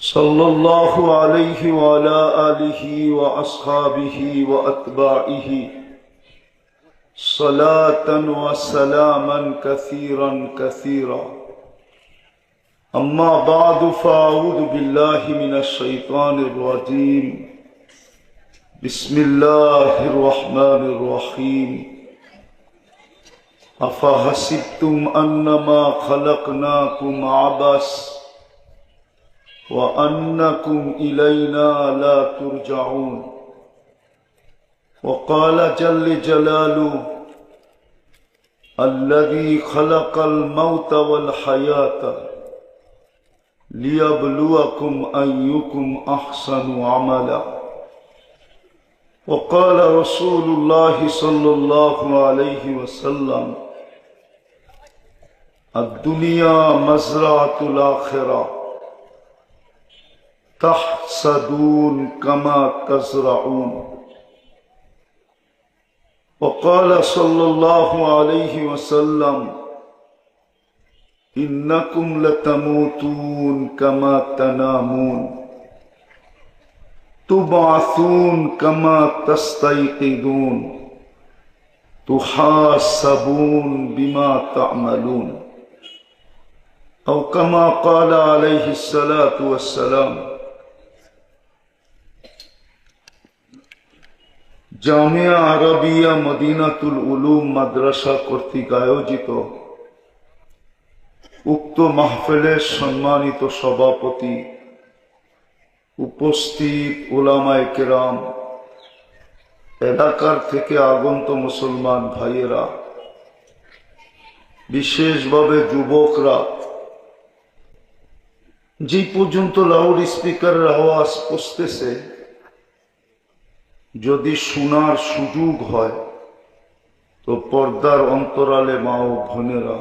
صلى الله عليه وعلى آله وأصحابه وأتباعه صلاة وسلاما كثيرا كثيرا. أما بعد، فأعوذ بالله من الشيطان الرجيم. بسم الله الرحمن الرحيم. أفحسبتم أنما خلقناكم عبث وأنكم إلينا لا ترجعون وقال جل جلاله الذي خلق الموت والحياة ليبلوكم أيكم أحسن عملا وقال رسول الله صلى الله عليه وسلم الدنيا مزرعة الآخرة تحسدون كما تزرعون. وقال صلى الله عليه وسلم إنكم لتموتون كما تنامون. تبعثون كما تستيقظون. تحاسبون بما تعملون. أو كما قال عليه الصلاة والسلام জামিয়া আরবিয়া মদিনাতুল উলুম মাদ্রাসা কর্তৃক আয়োজিত উক্ত মাহফেলের সম্মানিত সভাপতি উপস্থিত ওলামায় কেরাম, এলাকার থেকে আগন্ত মুসলমান ভাইয়েরা, বিশেষভাবে যুবকরা, যে পর্যন্ত লাউড স্পিকারের আওয়াজ পৌঁছতেছে যদি শোনার সুযোগ হয়, তো পর্দার অন্তরালে মা ও বোনেরা,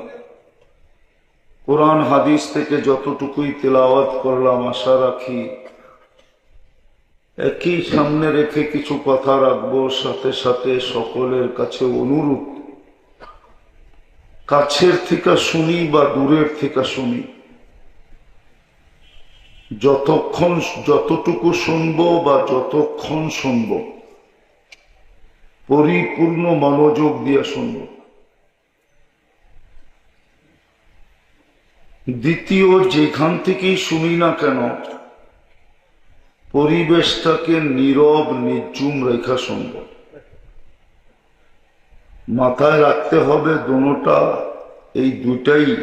কোরআন হাদিস থেকে যতটুকুই তেলাওয়াত করলাম, আশা রাখি একই সামনে রেখে কিছু কথা রাখব, সাথে সাথে সকলের কাছে অনুরোধ। কাছের থেকে শুনি বা দূরের থেকে শুনি। যতক্ষণ, যতটুকু শুনব বা যতক্ষণ শুনব। পরিপূর্ণ মনোযোগ দিয়ে শুনব। দ্বিতীয়, যেখান থেকেই শুনি না কেন, পরিবেশটাকে নীরব নির্জুম রেখা শুনব। মাথায় রাখতে হবে দোনোটা, এই দুটাই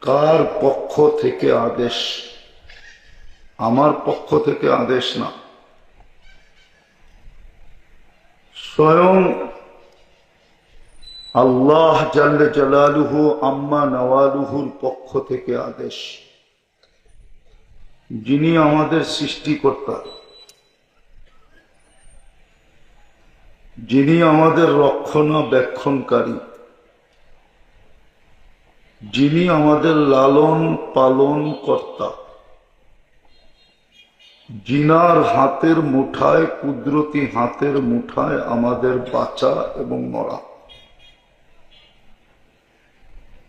কার পক্ষ থেকে আদেশ? আমার পক্ষ থেকে আদেশ না। স্বয়ং আল্লাহ জাল্লে জালালুহু আম্মা নওয়ালুহুর পক্ষ থেকে আদেশ। যিনি আমাদের সৃষ্টিকর্তা, যিনি আমাদের রক্ষণাবেক্ষণকারী যিনি আমাদের লালন পালন কর্তা জিনার হাতের মুঠায়, কুদরতি হাতের মুঠায় আমাদের বাঁচা এবং মরা।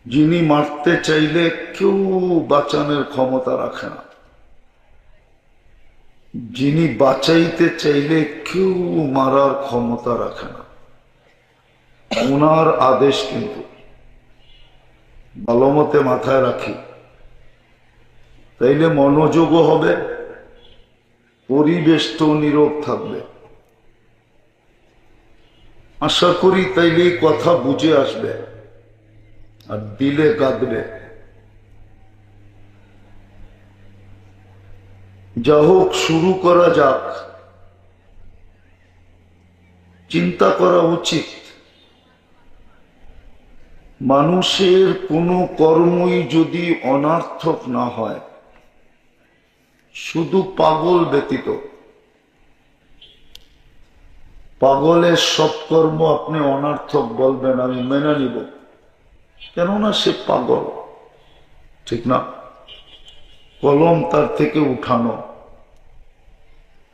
যিনি মারতে চাইলে কেউ বাঁচানোর ক্ষমতা রাখে না। যিনি বাঁচাইতে চাইলে কেউ মারার ক্ষমতা রাখে না। ওনার আদেশ কিন্তু ভালো মতে মাথায় রাখি। তাইলে মনোযোগও হবে পরিবেশ তো নীরব থাকবে। আশা করি তাইলে কথা বুঝে আসবে আর দিলে কাঁদবে। যা হোক শুরু করা যাক। চিন্তা করা উচিত। মানুষের কোনো কর্মই যদি অনার্থক না হয় শুধু পাগল ব্যতীত। পাগলের সব কর্ম আপনি অনার্থক বলবেন, আমি মেনে নিব। কেননা সে পাগল। ঠিক না? কলম তার থেকে উঠানো।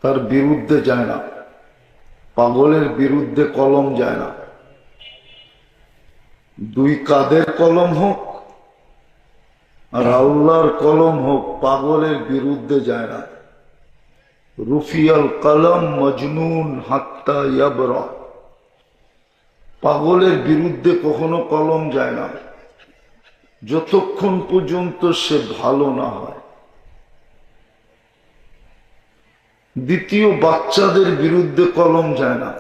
তার বিরুদ্ধে যায় না। পাগলের বিরুদ্ধে কলম যায় না। দুই কাদের কলম হোক আর আল্লাহর কলম হোক, পাগলের বিরুদ্ধে যায় না। রুফিয়াল কলম মজনুন হাত্তা ইয়াবরা। পাগলের বিরুদ্ধে কখনো কলম যায় না। যতক্ষণ পর্যন্ত সে ভালো না হয়। দ্বিতীয়, বাচ্চাদের বিরুদ্ধে কলম যায় না।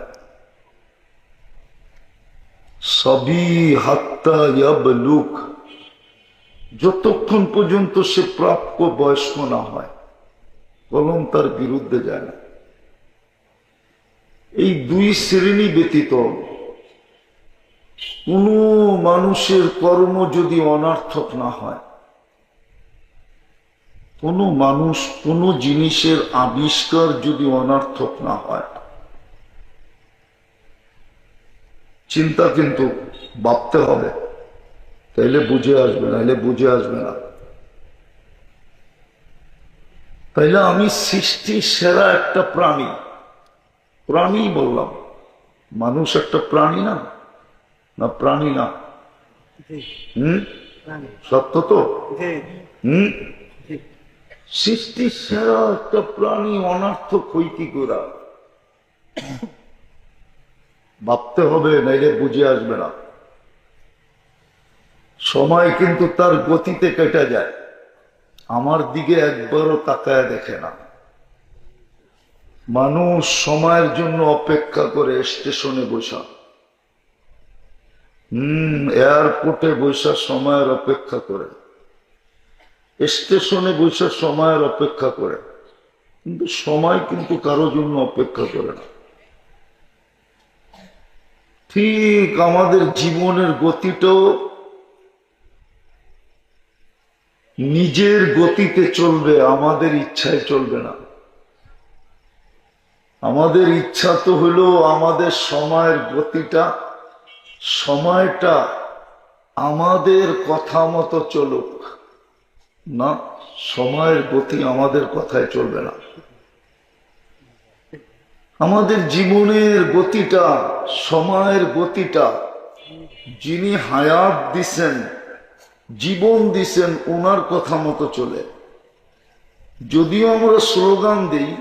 সবই হাত্তা ইয়াবলুক। যতক্ষণ পর্যন্ত সে প্রাপ্য বয়স্ক না হয়, কলম তার বিরুদ্ধে যায় না। এই দুই শ্রেণি ব্যতীত কোন মানুষের কর্ম যদি অনার্থক না হয়, কোন মানুষ কোন জিনিসের আবিষ্কার যদি অনার্থক না হয়, চিন্তা কিন্তু ভাবতে হবে। তাইলে বুঝে আসবে নাইলে বুঝে আসবে না। তাইলে আমি সৃষ্টি সেরা একটা প্রাণী প্রাণী বললাম। মানুষ একটা প্রাণী না? না প্রাণী না। হুম? সত্য তো? হম? সৃষ্টি সেরা একটা প্রাণী অনার্থক হই কি করা? ভাবতে হবে নাইলে বুঝে আসবে না। সময় কিন্তু তার গতিতে কেটে যায়। আমার দিকে একবারও তাকায় দেখে না। মানুষ সময়ের জন্য অপেক্ষা করে স্টেশনে বসা। হম, এয়ারপোর্টে বৈশা সময়ের অপেক্ষা করে। স্টেশনে বৈশা সময়ের অপেক্ষা করে। কিন্তু সময় কিন্তু কারও জন্য অপেক্ষা করে না। ঠিক আমাদের জীবনের গতিটাও নিজের গতিতে চলবে, আমাদের ইচ্ছায় চলবে না। আমাদের ইচ্ছা তো হলো আমাদের সময়ের গতিটা, সময়টা আমাদের কথা মতো চলুক, না, সময়ের গতি আমাদের কথায় চলবে না। আমাদের জীবনের গতিটা, সময়ের গতিটা যিনি হায়াত দিছেন জীবন দিছেন ওনার কথা মতো চলে। যদিও আমরা স্লোগান দিই